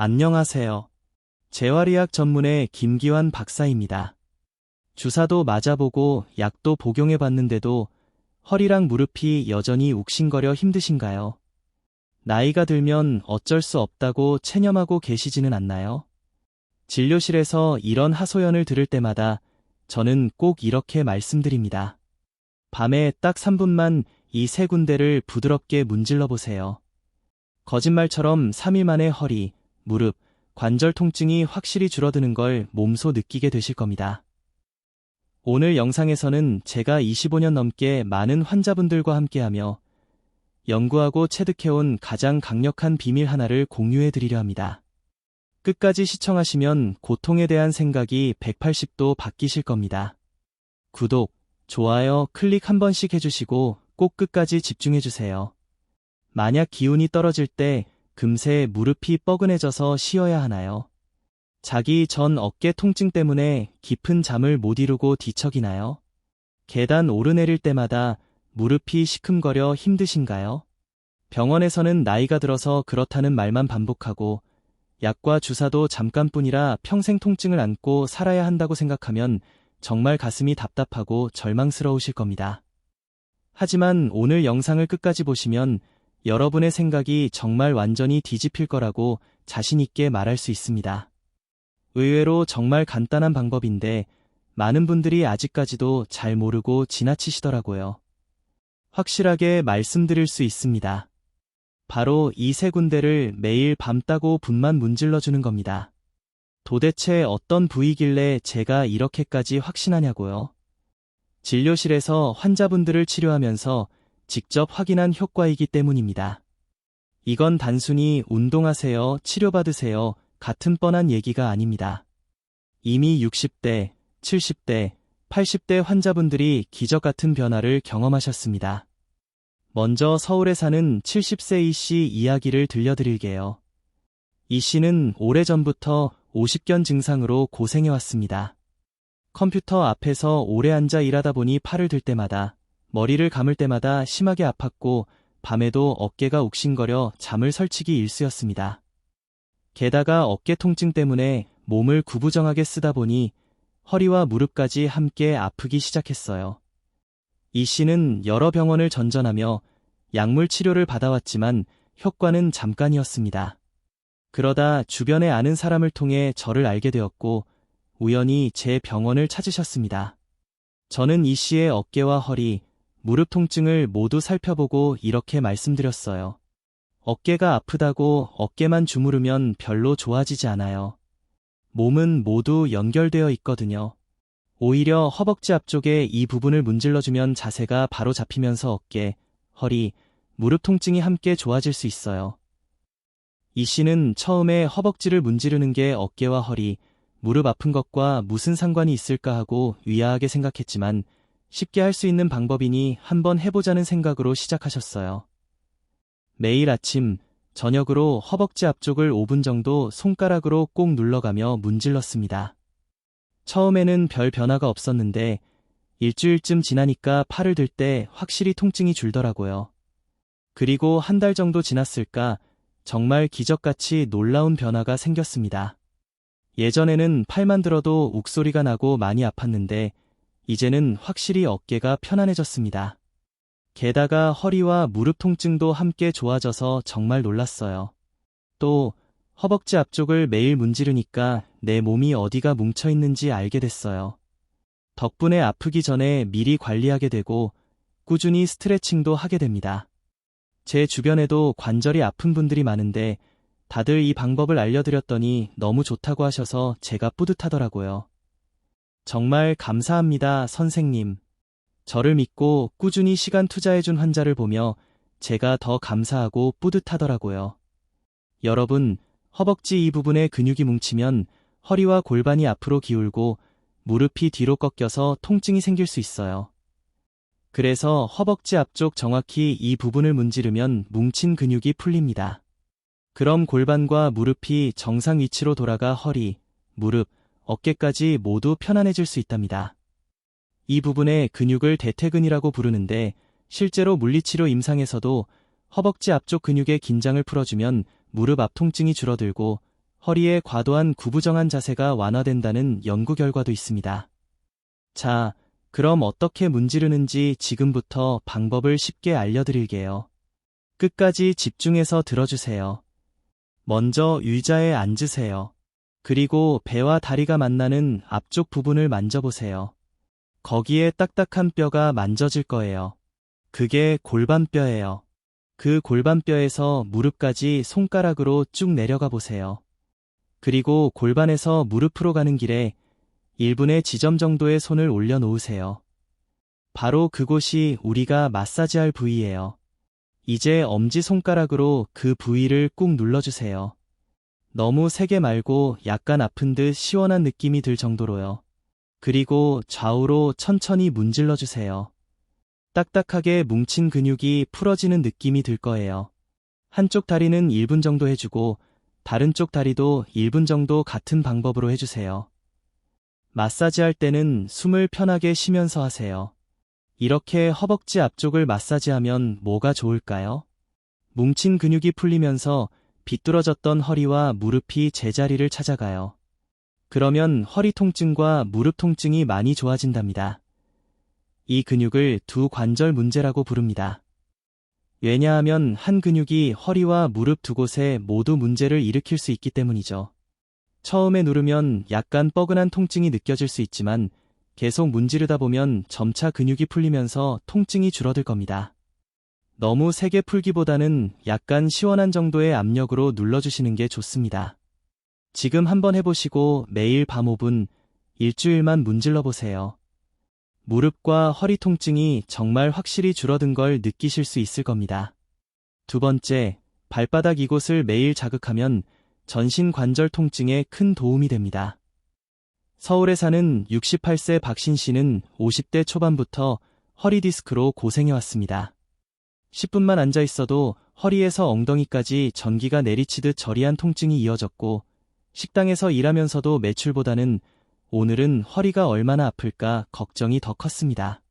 안녕하세요. 재활의학 전문의 김기환 박사입니다. 주사도 맞아보고 약도 복용해 봤는데도 허리랑 무릎이 여전히 욱신거려 힘드신가요? 나이가 들면 어쩔 수 없다고 체념하고 계시지는 않나요? 진료실에서 이런 하소연을 들을 때마다 저는 꼭 이렇게 말씀드립니다. 밤에 딱 3분만 이 세 군데를 부드럽게 문질러 보세요. 거짓말처럼 3일 만에 허리, 무릎, 관절 통증이 확실히 줄어드는 걸 몸소 느끼게 되실 겁니다. 오늘 영상에서는 제가 25년 넘게 많은 환자분들과 함께하며 연구하고 체득해온 가장 강력한 비밀 하나를 공유해 드리려 합니다. 끝까지 시청하시면 고통에 대한 생각이 180도 바뀌실 겁니다. 구독, 좋아요, 클릭 한 번씩 해주시고 꼭 끝까지 집중해주세요. 만약 기운이 떨어질 때 금세 무릎이 뻐근해져서 쉬어야 하나요? 자기 전 어깨 통증 때문에 깊은 잠을 못 이루고 뒤척이나요? 계단 오르내릴 때마다 무릎이 시큼거려 힘드신가요? 병원에서는 나이가 들어서 그렇다는 말만 반복하고 약과 주사도 잠깐뿐이라 평생 통증을 안고 살아야 한다고 생각하면 정말 가슴이 답답하고 절망스러우실 겁니다. 하지만 오늘 영상을 끝까지 보시면 여러분의 생각이 정말 완전히 뒤집힐 거라고 자신있게 말할 수 있습니다. 의외로 정말 간단한 방법인데 많은 분들이 아직까지도 잘 모르고 지나치시더라고요. 확실하게 말씀드릴 수 있습니다. 바로 이 세 군데를 매일 밤 따고 분만 문질러주는 겁니다. 도대체 어떤 부위길래 제가 이렇게까지 확신하냐고요? 진료실에서 환자분들을 치료하면서 직접 확인한 효과이기 때문입니다. 이건 단순히 운동하세요, 치료받으세요, 같은 뻔한 얘기가 아닙니다. 이미 60대, 70대, 80대 환자분들이 기적 같은 변화를 경험하셨습니다. 먼저 서울에 사는 70세 이 씨 이야기를 들려드릴게요. 이 씨는 오래전부터 50견 증상으로 고생해왔습니다. 컴퓨터 앞에서 오래 앉아 일하다 보니 팔을 들 때마다 머리를 감을 때마다 심하게 아팠고 밤에도 어깨가 욱신거려 잠을 설치기 일쑤였습니다. 게다가 어깨 통증 때문에 몸을 구부정하게 쓰다 보니 허리와 무릎까지 함께 아프기 시작했어요. 이 씨는 여러 병원을 전전하며 약물 치료를 받아왔지만 효과는 잠깐이었습니다. 그러다 주변에 아는 사람을 통해 저를 알게 되었고 우연히 제 병원을 찾으셨습니다. 저는 이 씨의 어깨와 허리, 무릎 통증을 모두 살펴보고 이렇게 말씀드렸어요. 어깨가 아프다고 어깨만 주무르면 별로 좋아지지 않아요. 몸은 모두 연결되어 있거든요. 오히려 허벅지 앞쪽에 이 부분을 문질러주면 자세가 바로 잡히면서 어깨, 허리, 무릎 통증이 함께 좋아질 수 있어요. 이 씨는 처음에 허벅지를 문지르는 게 어깨와 허리, 무릎 아픈 것과 무슨 상관이 있을까 하고 위아하게 생각했지만 쉽게 할 수 있는 방법이니 한번 해보자는 생각으로 시작하셨어요. 매일 아침, 저녁으로 허벅지 앞쪽을 5분 정도 손가락으로 꼭 눌러가며 문질렀습니다. 처음에는 별 변화가 없었는데 일주일쯤 지나니까 팔을 들 때 확실히 통증이 줄더라고요. 그리고 한 달 정도 지났을까 정말 기적같이 놀라운 변화가 생겼습니다. 예전에는 팔만 들어도 욱소리가 나고 많이 아팠는데 이제는 확실히 어깨가 편안해졌습니다. 게다가 허리와 무릎 통증도 함께 좋아져서 정말 놀랐어요. 또 허벅지 앞쪽을 매일 문지르니까 내 몸이 어디가 뭉쳐 있는지 알게 됐어요. 덕분에 아프기 전에 미리 관리하게 되고 꾸준히 스트레칭도 하게 됩니다. 제 주변에도 관절이 아픈 분들이 많은데 다들 이 방법을 알려드렸더니 너무 좋다고 하셔서 제가 뿌듯하더라고요. 정말 감사합니다, 선생님. 저를 믿고 꾸준히 시간 투자해준 환자를 보며 제가 더 감사하고 뿌듯하더라고요. 여러분, 허벅지 이 부분에 근육이 뭉치면 허리와 골반이 앞으로 기울고 무릎이 뒤로 꺾여서 통증이 생길 수 있어요. 그래서 허벅지 앞쪽 정확히 이 부분을 문지르면 뭉친 근육이 풀립니다. 그럼 골반과 무릎이 정상 위치로 돌아가 허리, 무릎, 어깨까지 모두 편안해질 수 있답니다. 이 부분의 근육을 대퇴근이라고 부르는데 실제로 물리치료 임상에서도 허벅지 앞쪽 근육의 긴장을 풀어주면 무릎 앞 통증이 줄어들고 허리의 과도한 구부정한 자세가 완화된다는 연구 결과도 있습니다. 자, 그럼 어떻게 문지르는지 지금부터 방법을 쉽게 알려드릴게요. 끝까지 집중해서 들어주세요. 먼저 의자에 앉으세요. 그리고 배와 다리가 만나는 앞쪽 부분을 만져보세요. 거기에 딱딱한 뼈가 만져질 거예요. 그게 골반뼈예요. 그 골반뼈에서 무릎까지 손가락으로 쭉 내려가 보세요. 그리고 골반에서 무릎으로 가는 길에 1분의 지점 정도의 손을 올려놓으세요. 바로 그곳이 우리가 마사지할 부위예요. 이제 엄지손가락으로 그 부위를 꾹 눌러주세요. 너무 세게 말고 약간 아픈 듯 시원한 느낌이 들 정도로요. 그리고 좌우로 천천히 문질러 주세요. 딱딱하게 뭉친 근육이 풀어지는 느낌이 들 거예요. 한쪽 다리는 1분 정도 해주고 다른 쪽 다리도 1분 정도 같은 방법으로 해주세요. 마사지 할 때는 숨을 편하게 쉬면서 하세요. 이렇게 허벅지 앞쪽을 마사지하면 뭐가 좋을까요? 뭉친 근육이 풀리면서 비뚤어졌던 허리와 무릎이 제자리를 찾아가요. 그러면 허리 통증과 무릎 통증이 많이 좋아진답니다. 이 근육을 두 관절 문제라고 부릅니다. 왜냐하면 한 근육이 허리와 무릎 두 곳에 모두 문제를 일으킬 수 있기 때문이죠. 처음에 누르면 약간 뻐근한 통증이 느껴질 수 있지만 계속 문지르다 보면 점차 근육이 풀리면서 통증이 줄어들 겁니다. 너무 세게 풀기보다는 약간 시원한 정도의 압력으로 눌러주시는 게 좋습니다. 지금 한번 해보시고 매일 밤 5분, 일주일만 문질러 보세요. 무릎과 허리 통증이 정말 확실히 줄어든 걸 느끼실 수 있을 겁니다. 두 번째, 발바닥 이곳을 매일 자극하면 전신 관절 통증에 큰 도움이 됩니다. 서울에 사는 68세 박신 씨는 50대 초반부터 허리 디스크로 고생해왔습니다. 10분만 앉아 있어도 허리에서 엉덩이까지 전기가 내리치듯 저리한 통증이 이어졌고 식당에서 일하면서도 매출보다는 오늘은 허리가 얼마나 아플까 걱정이 더 컸습니다.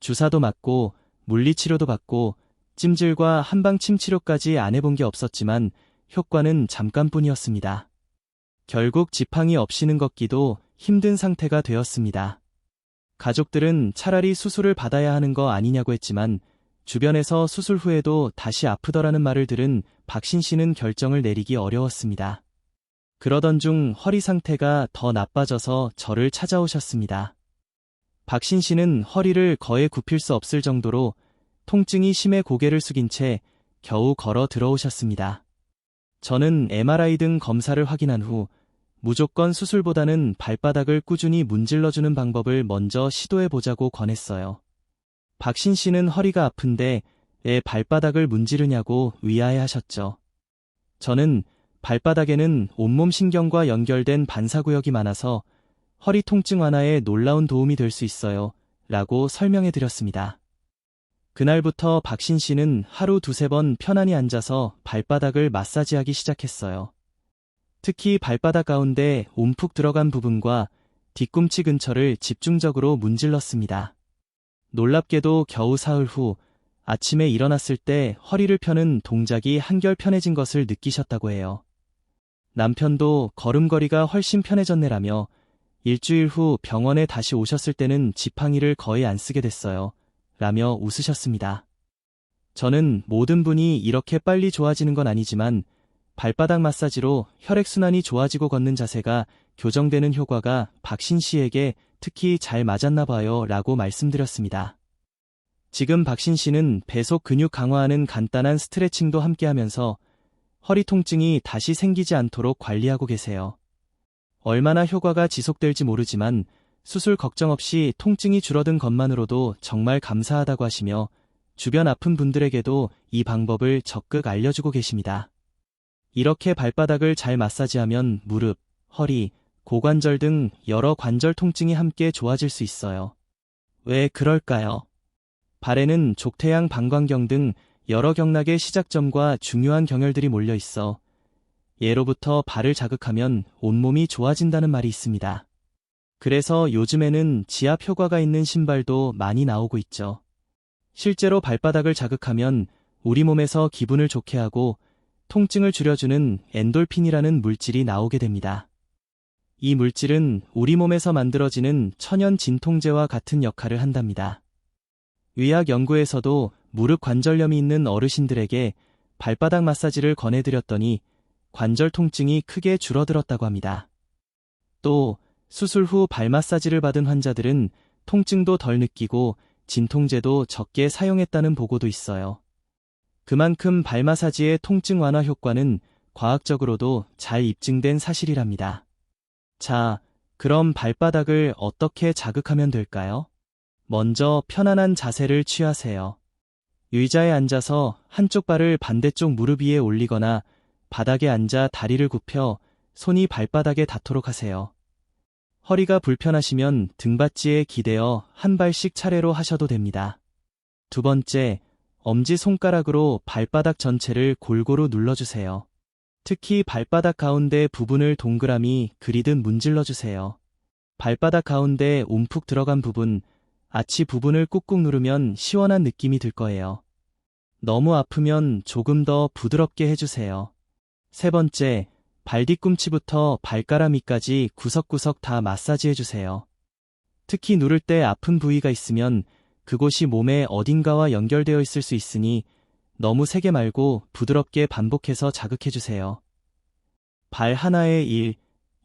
주사도 맞고 물리치료도 받고 찜질과 한방침 치료까지 안 해본 게 없었지만 효과는 잠깐뿐이었습니다. 결국 지팡이 없이는 걷기도 힘든 상태가 되었습니다. 가족들은 차라리 수술을 받아야 하는 거 아니냐고 했지만 주변에서 수술 후에도 다시 아프더라는 말을 들은 박신 씨는 결정을 내리기 어려웠습니다. 그러던 중 허리 상태가 더 나빠져서 저를 찾아오셨습니다. 박신 씨는 허리를 거의 굽힐 수 없을 정도로 통증이 심해 고개를 숙인 채 겨우 걸어 들어오셨습니다. 저는 MRI 등 검사를 확인한 후 무조건 수술보다는 발바닥을 꾸준히 문질러주는 방법을 먼저 시도해보자고 권했어요. 박신 씨는 허리가 아픈데 왜 발바닥을 문지르냐고 위아해 하셨죠. 저는 발바닥에는 온몸 신경과 연결된 반사구역이 많아서 허리 통증 완화에 놀라운 도움이 될 수 있어요. 라고 설명해 드렸습니다. 그날부터 박신 씨는 하루 두세 번 편안히 앉아서 발바닥을 마사지하기 시작했어요. 특히 발바닥 가운데 움푹 들어간 부분과 뒤꿈치 근처를 집중적으로 문질렀습니다. 놀랍게도 겨우 사흘 후 아침에 일어났을 때 허리를 펴는 동작이 한결 편해진 것을 느끼셨다고 해요. 남편도 걸음걸이가 훨씬 편해졌네라며 일주일 후 병원에 다시 오셨을 때는 지팡이를 거의 안 쓰게 됐어요. 라며 웃으셨습니다. 저는 모든 분이 이렇게 빨리 좋아지는 건 아니지만 발바닥 마사지로 혈액순환이 좋아지고 걷는 자세가 교정되는 효과가 박신 씨에게 특히 잘 맞았나 봐요 라고 말씀드렸습니다. 지금 박신 씨는 배속 근육 강화하는 간단한 스트레칭도 함께 하면서 허리 통증이 다시 생기지 않도록 관리하고 계세요. 얼마나 효과가 지속될지 모르지만 수술 걱정 없이 통증이 줄어든 것만으로도 정말 감사하다고 하시며 주변 아픈 분들에게도 이 방법을 적극 알려주고 계십니다. 이렇게 발바닥을 잘 마사지하면 무릎, 허리, 고관절 등 여러 관절 통증이 함께 좋아질 수 있어요. 왜 그럴까요? 발에는 족태양 방광경 등 여러 경락의 시작점과 중요한 경혈들이 몰려 있어 예로부터 발을 자극하면 온몸이 좋아진다는 말이 있습니다. 그래서 요즘에는 지압 효과가 있는 신발도 많이 나오고 있죠. 실제로 발바닥을 자극하면 우리 몸에서 기분을 좋게 하고 통증을 줄여주는 엔돌핀이라는 물질이 나오게 됩니다. 이 물질은 우리 몸에서 만들어지는 천연 진통제와 같은 역할을 한답니다. 의학 연구에서도 무릎 관절염이 있는 어르신들에게 발바닥 마사지를 권해드렸더니 관절 통증이 크게 줄어들었다고 합니다. 또 수술 후 발 마사지를 받은 환자들은 통증도 덜 느끼고 진통제도 적게 사용했다는 보고도 있어요. 그만큼 발 마사지의 통증 완화 효과는 과학적으로도 잘 입증된 사실이랍니다. 자, 그럼 발바닥을 어떻게 자극하면 될까요? 먼저 편안한 자세를 취하세요. 의자에 앉아서 한쪽 발을 반대쪽 무릎 위에 올리거나 바닥에 앉아 다리를 굽혀 손이 발바닥에 닿도록 하세요. 허리가 불편하시면 등받지에 기대어 한 발씩 차례로 하셔도 됩니다. 두 번째, 엄지 손가락으로 발바닥 전체를 골고루 눌러주세요. 특히 발바닥 가운데 부분을 동그라미 그리듯 문질러 주세요. 발바닥 가운데 움푹 들어간 부분, 아치 부분을 꾹꾹 누르면 시원한 느낌이 들 거예요. 너무 아프면 조금 더 부드럽게 해주세요. 세 번째, 발 뒤꿈치부터 발가락 밑까지 구석구석 다 마사지 해주세요. 특히 누를 때 아픈 부위가 있으면 그곳이 몸의 어딘가와 연결되어 있을 수 있으니 너무 세게 말고 부드럽게 반복해서 자극해주세요. 발 하나에 1,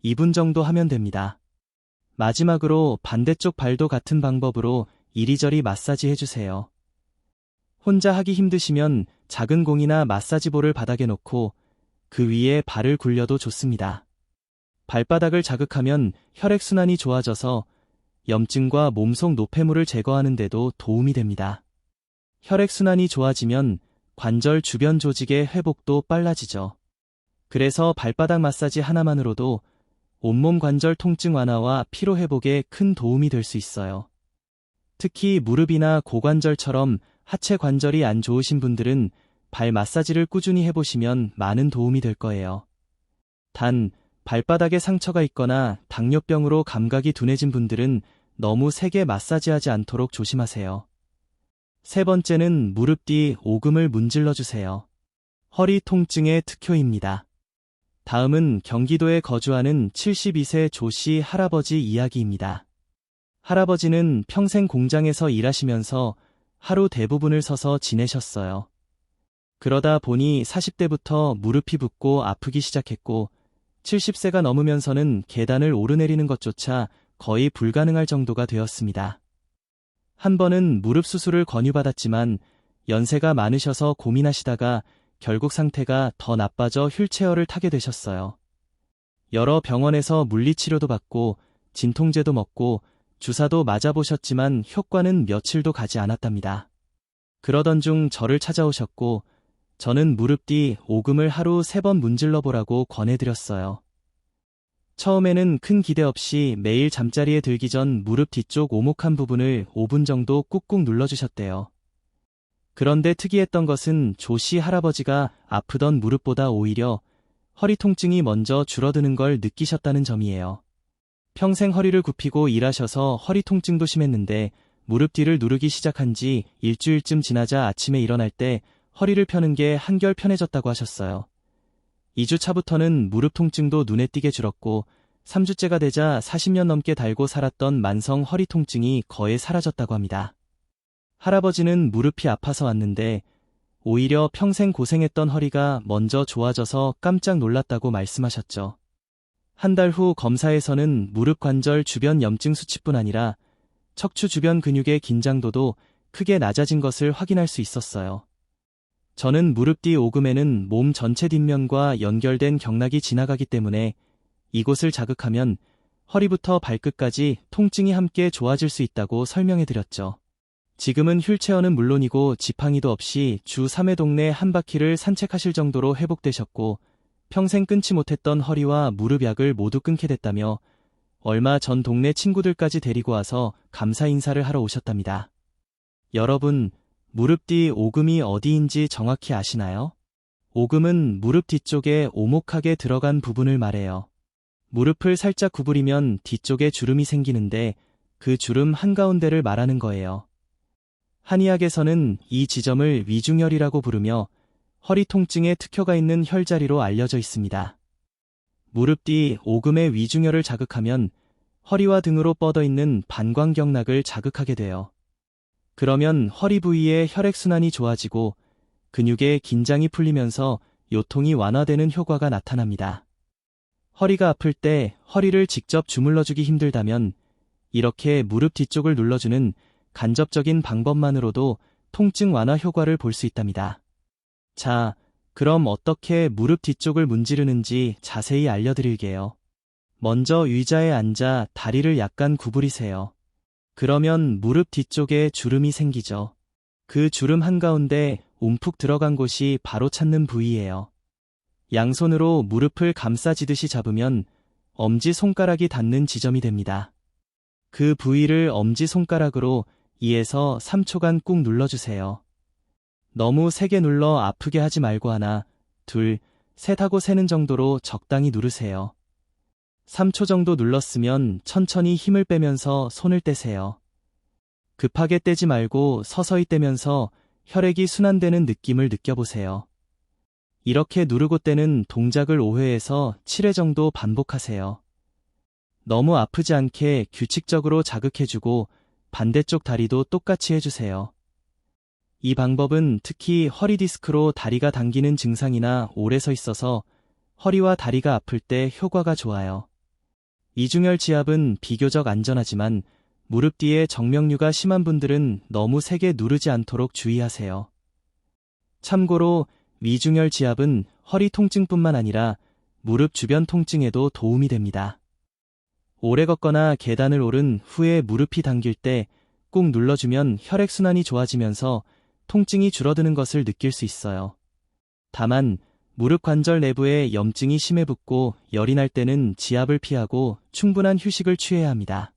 2분 정도 하면 됩니다. 마지막으로 반대쪽 발도 같은 방법으로 이리저리 마사지 해주세요. 혼자 하기 힘드시면 작은 공이나 마사지볼을 바닥에 놓고 그 위에 발을 굴려도 좋습니다. 발바닥을 자극하면 혈액순환이 좋아져서 염증과 몸속 노폐물을 제거하는 데도 도움이 됩니다. 혈액순환이 좋아지면 관절 주변 조직의 회복도 빨라지죠. 그래서 발바닥 마사지 하나만으로도 온몸 관절 통증 완화와 피로 회복에 큰 도움이 될 수 있어요. 특히 무릎이나 고관절처럼 하체 관절이 안 좋으신 분들은 발 마사지를 꾸준히 해보시면 많은 도움이 될 거예요. 단, 발바닥에 상처가 있거나 당뇨병으로 감각이 둔해진 분들은 너무 세게 마사지하지 않도록 조심하세요. 세 번째는 무릎 뒤 오금을 문질러 주세요. 허리 통증의 특효입니다. 다음은 경기도에 거주하는 72세 조씨 할아버지 이야기입니다. 할아버지는 평생 공장에서 일하시면서 하루 대부분을 서서 지내셨어요. 그러다 보니 40대부터 무릎이 붓고 아프기 시작했고 70세가 넘으면서는 계단을 오르내리는 것조차 거의 불가능할 정도가 되었습니다. 한 번은 무릎 수술을 권유받았지만 연세가 많으셔서 고민하시다가 결국 상태가 더 나빠져 휠체어를 타게 되셨어요. 여러 병원에서 물리치료도 받고 진통제도 먹고 주사도 맞아보셨지만 효과는 며칠도 가지 않았답니다. 그러던 중 저를 찾아오셨고 저는 무릎 뒤 오금을 하루 세 번 문질러 보라고 권해드렸어요. 처음에는 큰 기대 없이 매일 잠자리에 들기 전 무릎 뒤쪽 오목한 부분을 5분 정도 꾹꾹 눌러주셨대요. 그런데 특이했던 것은 조씨 할아버지가 아프던 무릎보다 오히려 허리 통증이 먼저 줄어드는 걸 느끼셨다는 점이에요. 평생 허리를 굽히고 일하셔서 허리 통증도 심했는데 무릎 뒤를 누르기 시작한 지 일주일쯤 지나자 아침에 일어날 때 허리를 펴는 게 한결 편해졌다고 하셨어요. 2주 차부터는 무릎 통증도 눈에 띄게 줄었고 3주째가 되자 40년 넘게 달고 살았던 만성 허리 통증이 거의 사라졌다고 합니다. 할아버지는 무릎이 아파서 왔는데 오히려 평생 고생했던 허리가 먼저 좋아져서 깜짝 놀랐다고 말씀하셨죠. 한 달 후 검사에서는 무릎 관절 주변 염증 수치뿐 아니라 척추 주변 근육의 긴장도도 크게 낮아진 것을 확인할 수 있었어요. 저는 무릎 뒤 오금에는 몸 전체 뒷면과 연결된 경락이 지나가기 때문에 이곳을 자극하면 허리부터 발끝까지 통증이 함께 좋아질 수 있다고 설명해 드렸죠. 지금은 휠체어는 물론이고 지팡이도 없이 주 3회 동네 한 바퀴를 산책하실 정도로 회복되셨고 평생 끊지 못했던 허리와 무릎 약을 모두 끊게 됐다며 얼마 전 동네 친구들까지 데리고 와서 감사 인사를 하러 오셨답니다. 여러분, 무릎 뒤 오금이 어디인지 정확히 아시나요? 오금은 무릎 뒤쪽에 오목하게 들어간 부분을 말해요. 무릎을 살짝 구부리면 뒤쪽에 주름이 생기는데 그 주름 한가운데를 말하는 거예요. 한의학에서는 이 지점을 위중혈이라고 부르며 허리 통증에 특효가 있는 혈자리로 알려져 있습니다. 무릎 뒤 오금의 위중혈을 자극하면 허리와 등으로 뻗어 있는 반광경락을 자극하게 돼요. 그러면 허리 부위의 혈액순환이 좋아지고 근육의 긴장이 풀리면서 요통이 완화되는 효과가 나타납니다. 허리가 아플 때 허리를 직접 주물러주기 힘들다면 이렇게 무릎 뒤쪽을 눌러주는 간접적인 방법만으로도 통증 완화 효과를 볼 수 있답니다. 자, 그럼 어떻게 무릎 뒤쪽을 문지르는지 자세히 알려드릴게요. 먼저 의자에 앉아 다리를 약간 구부리세요. 그러면 무릎 뒤쪽에 주름이 생기죠. 그 주름 한가운데 움푹 들어간 곳이 바로 찾는 부위예요. 양손으로 무릎을 감싸지듯이 잡으면 엄지손가락이 닿는 지점이 됩니다. 그 부위를 엄지손가락으로 2에서 3초간 꾹 눌러주세요. 너무 세게 눌러 아프게 하지 말고 하나, 둘, 셋 하고 세는 정도로 적당히 누르세요. 3초 정도 눌렀으면 천천히 힘을 빼면서 손을 떼세요. 급하게 떼지 말고 서서히 떼면서 혈액이 순환되는 느낌을 느껴보세요. 이렇게 누르고 떼는 동작을 5회에서 7회 정도 반복하세요. 너무 아프지 않게 규칙적으로 자극해주고 반대쪽 다리도 똑같이 해주세요. 이 방법은 특히 허리 디스크로 다리가 당기는 증상이나 오래 서 있어서 허리와 다리가 아플 때 효과가 좋아요. 이중혈 지압은 비교적 안전하지만 무릎 뒤에 정명류가 심한 분들은 너무 세게 누르지 않도록 주의하세요. 참고로 위중혈 지압은 허리 통증뿐만 아니라 무릎 주변 통증에도 도움이 됩니다. 오래 걷거나 계단을 오른 후에 무릎이 당길 때 꾹 눌러주면 혈액순환이 좋아지면서 통증이 줄어드는 것을 느낄 수 있어요. 다만 무릎 관절 내부에 염증이 심해 붓고 열이 날 때는 지압을 피하고 충분한 휴식을 취해야 합니다.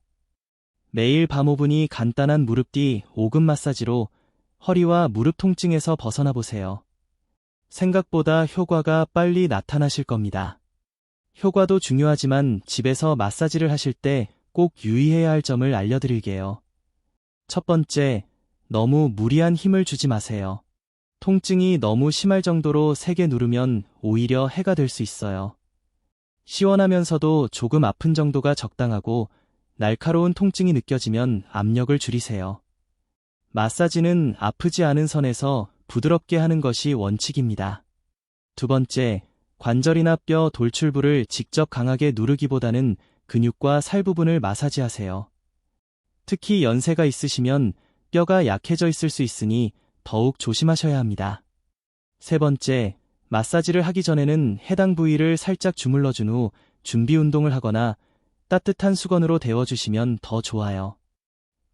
매일 밤 5분이 간단한 무릎 뒤 오금 마사지로 허리와 무릎 통증에서 벗어나 보세요. 생각보다 효과가 빨리 나타나실 겁니다. 효과도 중요하지만 집에서 마사지를 하실 때 꼭 유의해야 할 점을 알려드릴게요. 첫 번째, 너무 무리한 힘을 주지 마세요. 통증이 너무 심할 정도로 세게 누르면 오히려 해가 될 수 있어요. 시원하면서도 조금 아픈 정도가 적당하고 날카로운 통증이 느껴지면 압력을 줄이세요. 마사지는 아프지 않은 선에서 부드럽게 하는 것이 원칙입니다. 두 번째, 관절이나 뼈 돌출부를 직접 강하게 누르기보다는 근육과 살 부분을 마사지하세요. 특히 연세가 있으시면 뼈가 약해져 있을 수 있으니 더욱 조심하셔야 합니다. 세 번째, 마사지를 하기 전에는 해당 부위를 살짝 주물러 준 후 준비 운동을 하거나 따뜻한 수건으로 데워주시면 더 좋아요.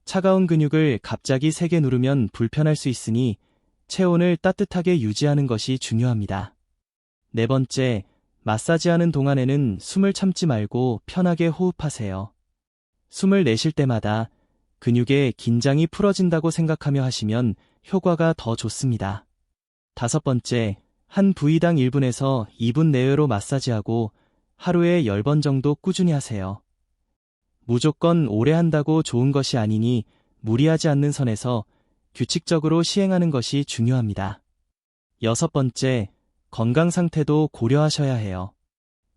차가운 근육을 갑자기 세게 누르면 불편할 수 있으니 체온을 따뜻하게 유지하는 것이 중요합니다. 네 번째, 마사지하는 동안에는 숨을 참지 말고 편하게 호흡하세요. 숨을 내쉴 때마다 근육의 긴장이 풀어진다고 생각하며 하시면 효과가 더 좋습니다. 다섯 번째, 한 부위당 1분에서 2분 내외로 마사지하고 하루에 10번 정도 꾸준히 하세요. 무조건 오래 한다고 좋은 것이 아니니 무리하지 않는 선에서 규칙적으로 시행하는 것이 중요합니다. 여섯 번째, 건강 상태도 고려하셔야 해요.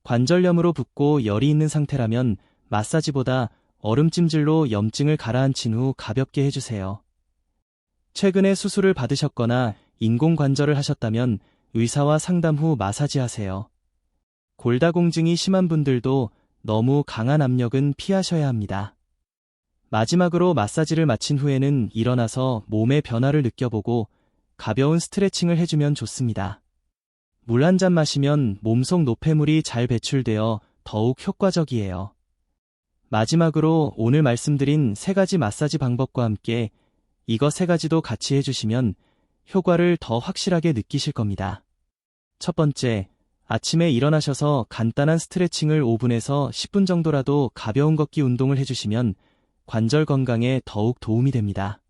관절염으로 붓고 열이 있는 상태라면 마사지보다 얼음찜질로 염증을 가라앉힌 후 가볍게 해주세요. 최근에 수술을 받으셨거나 인공관절을 하셨다면 의사와 상담 후 마사지하세요. 골다공증이 심한 분들도 너무 강한 압력은 피하셔야 합니다. 마지막으로 마사지를 마친 후에는 일어나서 몸의 변화를 느껴보고 가벼운 스트레칭을 해주면 좋습니다. 물 한 잔 마시면 몸속 노폐물이 잘 배출되어 더욱 효과적이에요. 마지막으로 오늘 말씀드린 세 가지 마사지 방법과 함께 이것 세 가지도 같이 해주시면 효과를 더 확실하게 느끼실 겁니다. 첫 번째, 아침에 일어나셔서 간단한 스트레칭을 5분에서 10분 정도라도 가벼운 걷기 운동을 해주시면 관절 건강에 더욱 도움이 됩니다.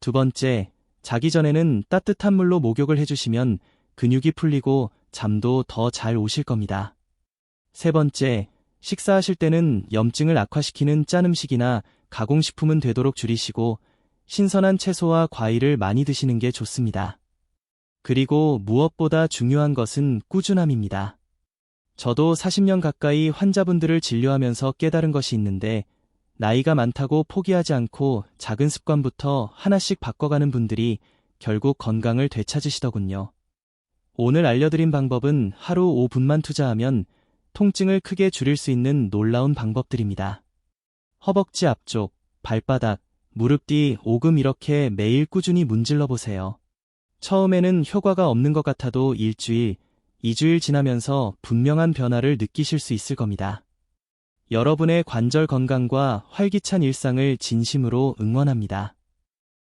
두 번째, 자기 전에는 따뜻한 물로 목욕을 해주시면 근육이 풀리고 잠도 더 잘 오실 겁니다. 세 번째, 식사하실 때는 염증을 악화시키는 짠 음식이나 가공식품은 되도록 줄이시고 신선한 채소와 과일을 많이 드시는 게 좋습니다. 그리고 무엇보다 중요한 것은 꾸준함입니다. 저도 40년 가까이 환자분들을 진료하면서 깨달은 것이 있는데, 나이가 많다고 포기하지 않고 작은 습관부터 하나씩 바꿔가는 분들이 결국 건강을 되찾으시더군요. 오늘 알려드린 방법은 하루 5분만 투자하면 통증을 크게 줄일 수 있는 놀라운 방법들입니다. 허벅지 앞쪽, 발바닥, 무릎 뒤, 오금 이렇게 매일 꾸준히 문질러 보세요. 처음에는 효과가 없는 것 같아도 일주일, 2주일 지나면서 분명한 변화를 느끼실 수 있을 겁니다. 여러분의 관절 건강과 활기찬 일상을 진심으로 응원합니다.